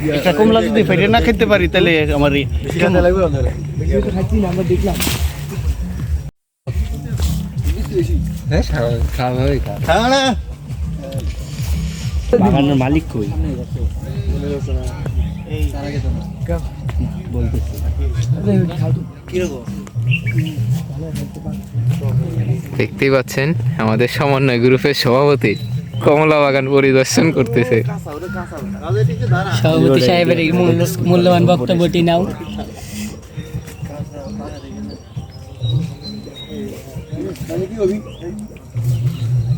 একটা কমলা যদি ফেটে না খেতে পারি তাহলে আমার এই বাগানের মালিক কই? দেখতেই পাচ্ছেন আমাদের সমন্বয় গ্রুপের সভাপতি। কমলা বাগান পরিদর্শন করতেছে। সভাপতি সাহেবের মূল্যবান বক্তব্যটি নাও।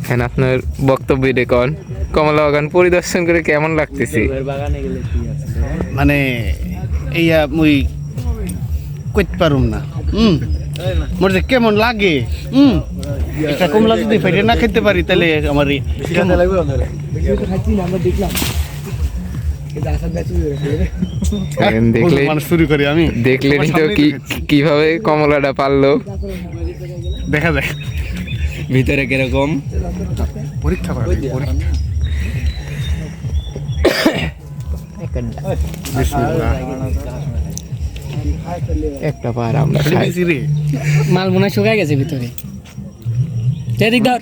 এখন আপনার বক্তব্য রেকন কমলা বাগান পরিদর্শন করে কেমন লাগতেছে? মানে এইয়া মুই কইতে পারুম না। হুম মোর কেমন লাগে হুম। একটা কমলা যদি ফেটে না খেতে পারি তাহলে আমার তো কি কীভাবে কমলাটা পারল? দেখা যায় ভিতরে কীরকম? পরীক্ষা পরীক্ষা। একটা পার আমরা মাল মনে হয় শুকায় গেছে ভিতরে। এদিক ধর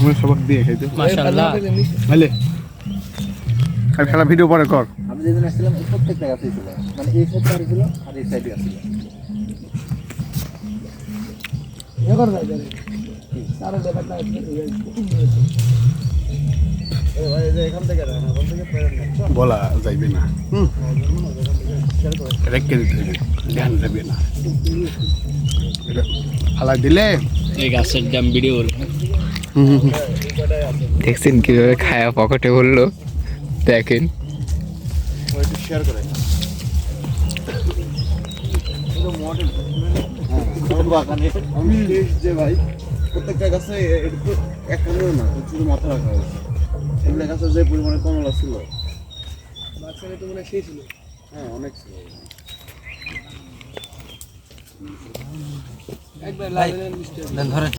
আমি সবক দিয়ে খাইতে মাশাআল্লাহ। হলে আর খেলা ভিডিও পরে কর। আমি যেদিন আসছিলাম এই প্রত্যেকটা গাছই ছিল। মানে এই সাইডে আর ছিল আর এই সাইডে আসছিল। বলা যাইবে না। হুম। রেখে দিতে হইবে ধ্যান যাবে না। এটা দিলে? এই গাছের দাম ভিডিও হুম হুম হুম। দেখছেন কীভাবে খায়া পকেটে বলল দেখেন। শেয়ার করে আমি যে ভাই প্রত্যেকটা গাছে এটা তো একখানেও না তো শুধু মাথা রাখা হয়েছে এগুলো গাছে যে পরিমাণে কমলা ছিল হ্যাঁ অনেক ছিল একবার লাইভ